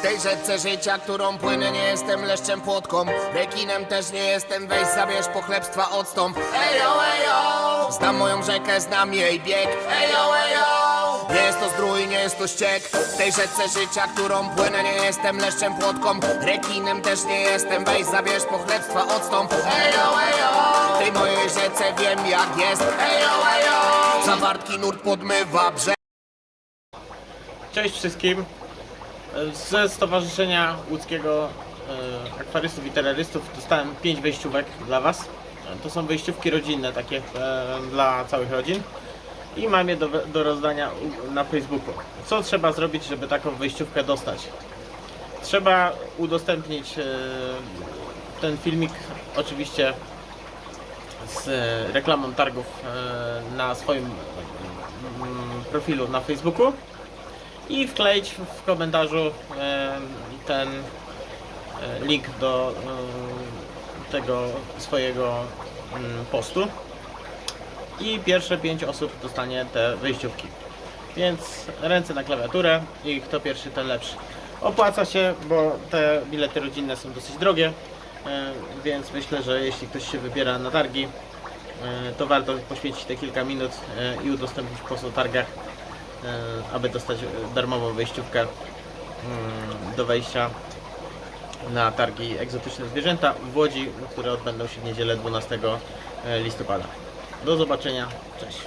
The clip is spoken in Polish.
W tej rzece życia, którą płynę, nie jestem leszczem płotką. Rekinem też nie jestem, weź zabierz pochlebstwa odstąp. Ejo, ejo! Znam moją rzekę, znam jej bieg. Ejo, ejo! Nie jest to zdrój, nie jest to ściek. W tej rzece życia, którą płynę, nie jestem leszczem płotką. Rekinem też nie jestem, weź zabierz pochlebstwa odstąp. Ejo, ejo! W tej mojej rzece wiem jak jest. Ejo, ejo! Zawartki nurt podmywa brzeg Cześć wszystkim. Ze Stowarzyszenia Łódzkiego e, Akwarystów i Terrorystów dostałem 5 wejściówek dla Was. To są wejściówki rodzinne, takie e, dla całych rodzin. I mam je do, do rozdania na Facebooku. Co trzeba zrobić, żeby taką wejściówkę dostać? Trzeba udostępnić e, ten filmik oczywiście z reklamą targów na swoim mm, profilu na Facebooku i wkleić w komentarzu ten e, link do tego swojego mm, postu i pierwsze pięć osób dostanie te wyjściówki. Więc ręce na klawiaturę i kto pierwszy, ten lepszy. Opłaca się, bo te bilety rodzinne są dosyć drogie, więc myślę, że jeśli ktoś się wybiera na targi, e, to warto poświęcić te kilka minut e, i udostępnić post o targach aby dostać e, darmową wejściówkę mm, do wejścia na targi egzotyczne zwierzęta w Łodzi, które odbędą się w niedzielę 12 listopada. Do zobaczenia, cześć.